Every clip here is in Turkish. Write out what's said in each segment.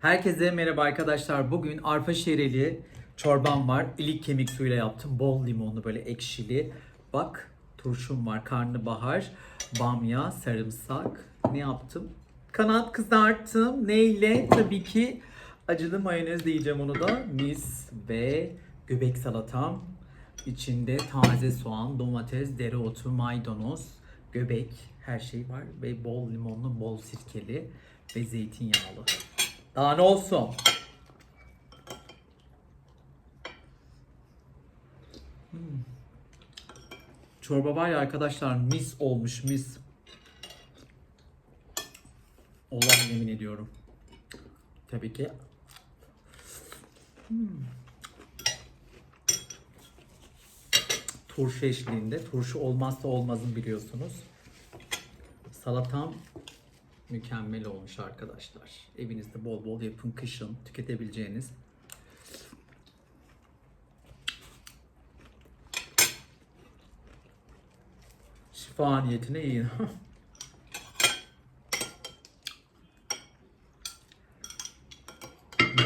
Herkese merhaba arkadaşlar. Bugün arpa şereli çorbam var. İlik kemik suyuyla yaptım. Bol limonlu böyle ekşili. Bak turşum var. Karnabahar, bamya, sarımsak. Ne yaptım? Kanat kızarttım. Neyle? Tabii ki acılı mayonez diyeceğim onu da. Mis ve göbek salatam. İçinde taze soğan, domates, dereotu, maydanoz, göbek her şey var ve bol limonlu, bol sirkeli ve zeytinyağlı. Daha ne olsun? Hmm. Çorba var ya arkadaşlar mis olmuş mis. Olan yemin ediyorum. Tabii ki. Hmm. Turşu eşliğinde. Turşu olmazsa olmazım biliyorsunuz. Salatam mükemmel olmuş arkadaşlar. Evinizde bol bol yapın kışın tüketebileceğiniz. Şifa niyetine yiyin.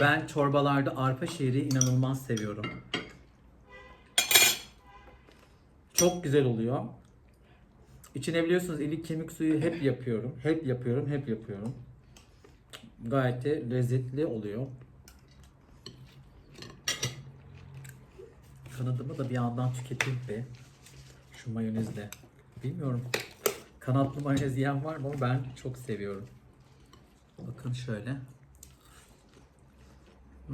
ben çorbalarda arpa şehri inanılmaz seviyorum. Çok güzel oluyor. İçine biliyorsunuz ilik kemik suyu hep yapıyorum. Hep yapıyorum, hep yapıyorum. Gayet de lezzetli oluyor. Kanadımı da bir yandan tüketeyim be. Şu mayonezle. Bilmiyorum. Kanatlı mayonez yiyen var mı? Ben çok seviyorum. Bakın şöyle. Hı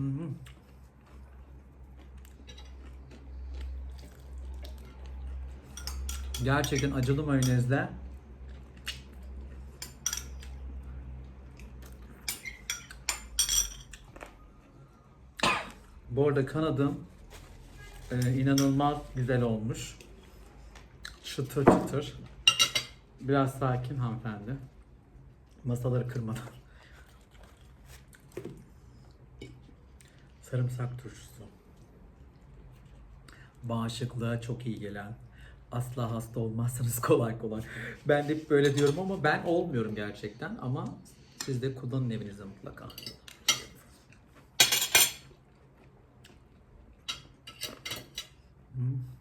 Gerçekten acılı mayonezle Bu arada kanadım e, inanılmaz güzel olmuş. Çıtır çıtır. Biraz sakin hanımefendi. Masaları kırmadan. Sarımsak turşusu. Bağışıklığa çok iyi gelen. Asla hasta olmazsınız kolay kolay. Ben de hep böyle diyorum ama ben olmuyorum gerçekten. Ama siz de kullanın evinizde mutlaka. Hmm.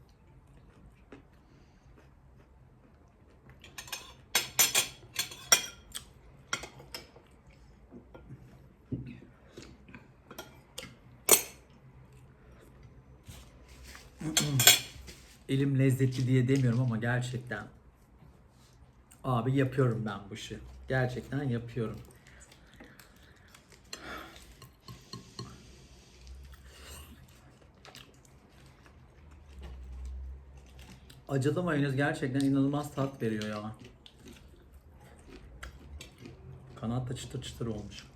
Elim lezzetli diye demiyorum ama gerçekten abi yapıyorum ben bu işi. Gerçekten yapıyorum. Acılı mayonez gerçekten inanılmaz tat veriyor ya. Kanat da çıtır çıtır olmuş.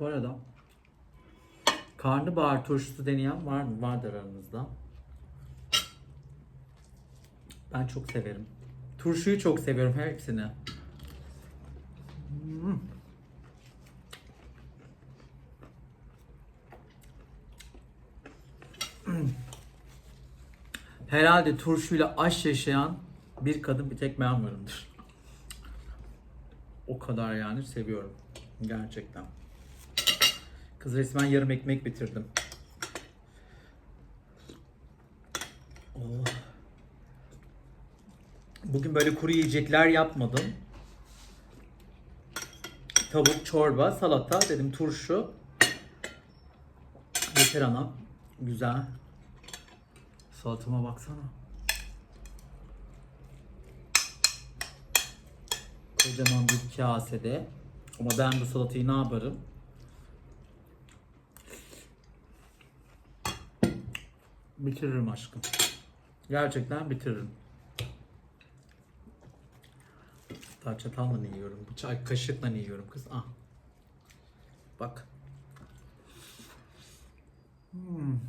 Bu arada karnabahar turşusu deneyen var mı? Vardır aranızda. Ben çok severim. Turşuyu çok seviyorum hepsini. Hmm. Hmm. Herhalde turşuyla aş yaşayan bir kadın bir tek ben varımdır. O kadar yani seviyorum. Gerçekten. Kız resmen yarım ekmek bitirdim. Oh. Bugün böyle kuru yiyecekler yapmadım. Tavuk, çorba, salata, dedim turşu. Yeter ana. Güzel. Salatama baksana. Kocaman bir kasede. Ama ben bu salatayı ne yaparım? Bitiririm aşkım. Gerçekten bitiririm. Hatta çatalla yiyorum. Bıçak kaşıkla yiyorum kız. Ah. Bak. Hmm.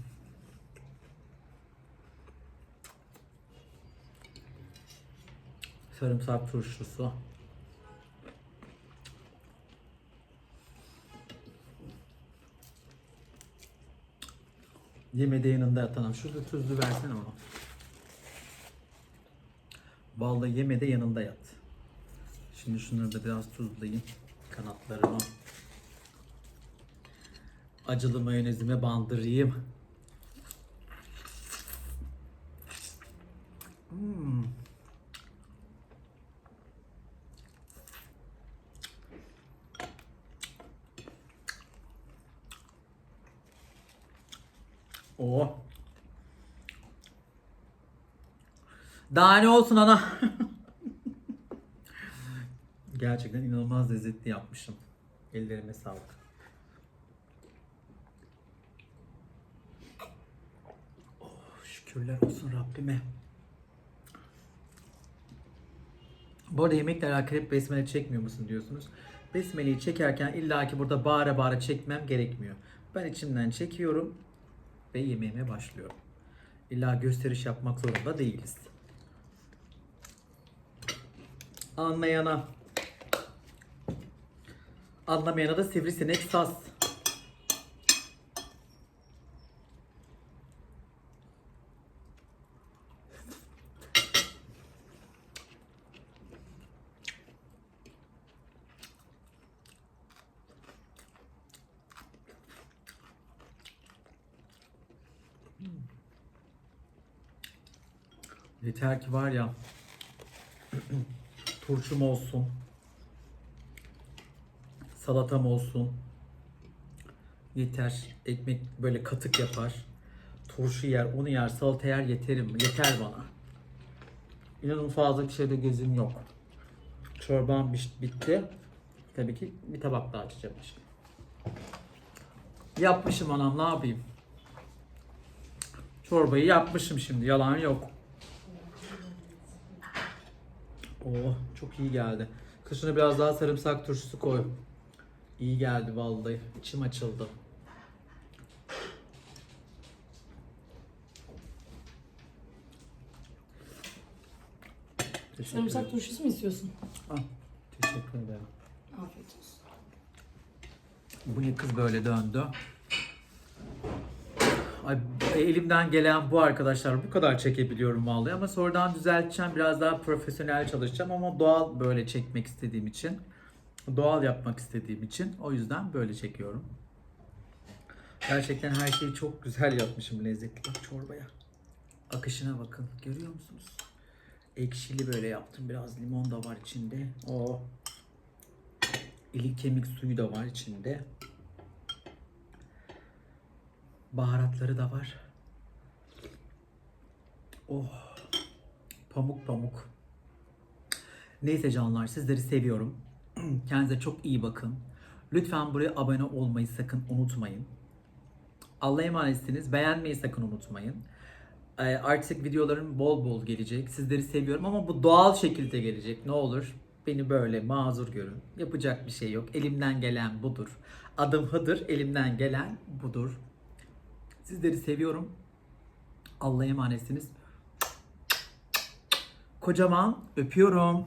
Sarımsak turşusu. Yemede yanında yatan. Şurada tuzlu versene ama. Vallahi yemede yanında yat. Şimdi şunları da biraz tuzlayayım. Kanatlarını. Acılı mayonezime bandırayım. Hmm. Oh. Daha ne olsun ana? Gerçekten inanılmaz lezzetli yapmışım. Ellerime sağlık. Oh, şükürler olsun Rabbime. Bu arada yemekle alakalı hep besmele çekmiyor musun diyorsunuz. Besmeleyi çekerken illaki burada bağıra bağıra çekmem gerekmiyor. Ben içimden çekiyorum ve yemeğime başlıyorum. İlla gösteriş yapmak zorunda değiliz. Anlayana Anlamayana da sivrisinek sas. Yeter ki var ya turşum olsun. Salatam olsun. Yeter. Ekmek böyle katık yapar. Turşu yer, onu yer, salata yer yeterim. Yeter bana. İnanın fazla bir şeyde gözüm yok. Çorbam bitti. Tabii ki bir tabak daha açacağım işte. Yapmışım anam ne yapayım? Çorbayı yapmışım şimdi yalan yok. Oh çok iyi geldi. Kışına biraz daha sarımsak turşusu koy. İyi geldi vallahi. İçim açıldı. Teşekkür Sarımsak ederim. turşusu mu istiyorsun? Ah, teşekkür ederim. Afiyet olsun. Bu ne kız böyle döndü. Elimden gelen bu arkadaşlar. Bu kadar çekebiliyorum vallahi ama sonradan düzelteceğim. Biraz daha profesyonel çalışacağım ama doğal böyle çekmek istediğim için. Doğal yapmak istediğim için. O yüzden böyle çekiyorum. Gerçekten her şeyi çok güzel yapmışım lezzetli. Bak çorbaya. Akışına bakın. Görüyor musunuz? Ekşili böyle yaptım. Biraz limon da var içinde. O ilik kemik suyu da var içinde. Baharatları da var. Oh. Pamuk pamuk. Neyse canlar sizleri seviyorum. Kendinize çok iyi bakın. Lütfen buraya abone olmayı sakın unutmayın. Allah'a emanetsiniz. Beğenmeyi sakın unutmayın. Ee, Artık videolarım bol bol gelecek. Sizleri seviyorum ama bu doğal şekilde gelecek. Ne olur beni böyle mazur görün. Yapacak bir şey yok. Elimden gelen budur. Adım Hıdır. Elimden gelen budur. Sizleri seviyorum. Allah'a emanetsiniz. Kocaman öpüyorum.